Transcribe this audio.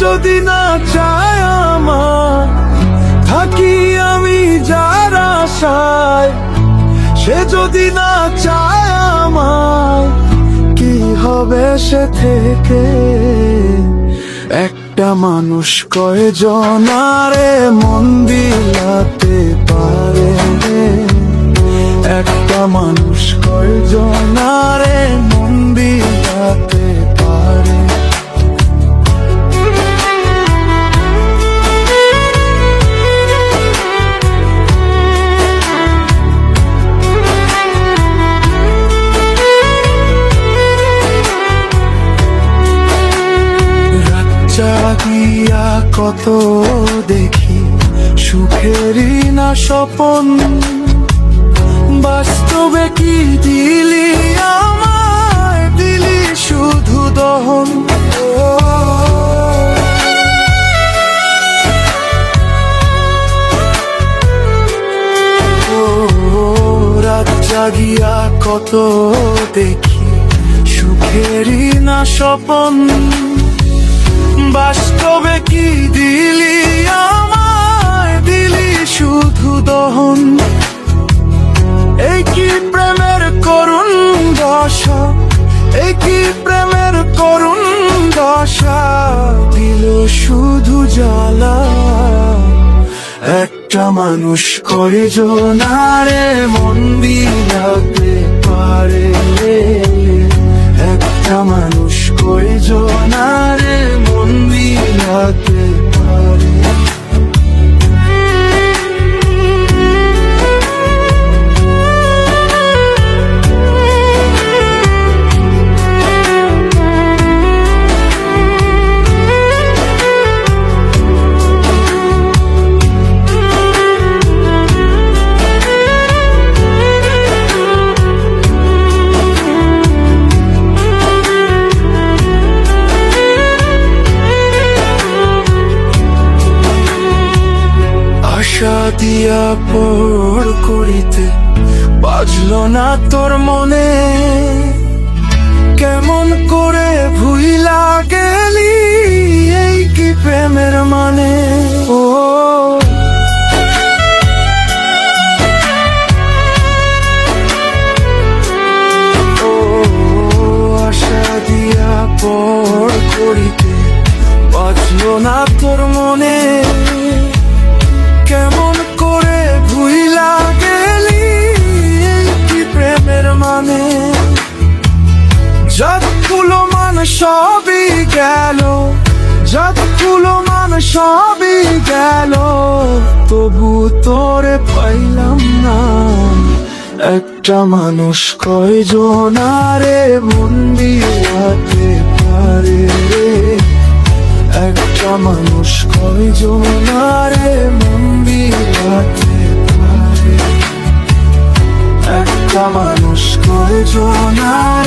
যদি না চায় আমার, থাকি আমি যার আশায়। সে যদি না চায় আমার, কি হবে সে থেকে? একটা মানুষ কয়জনারে মন বিলাতে পারে একটা মানুষ কয়জনারে মন রাজ্জা কত দেখি সুখেরই না স্বপন। বাস্তবে কি দিলি আমায়? দিলি শুধু দহন। জাগিয়া কত দেখি সুখেরই না স্বপন। বাস্তবে কি দিলি আমায়? দিলি শুধু দহন। এই কি প্রেমের করুণ দশা এই কি প্রেমের করুণ দশা দিল শুধু জ্বালা। একটা মানুষ কয়জনারে মন বিলাতে পারে। একটা মানুষ কয়জনারে মন দিয়া পড় করিতে। বাজলো না তোর মনে সবই গেল যতগুলো মান সবই গেল, তবু তোরে পাইলাম না। একটা মানুষ কয়জনারে বন্দি হতে পারে একটা মানুষ কয়জনারে মন বিলাতে পারে? একটা মানুষ কয়জনারে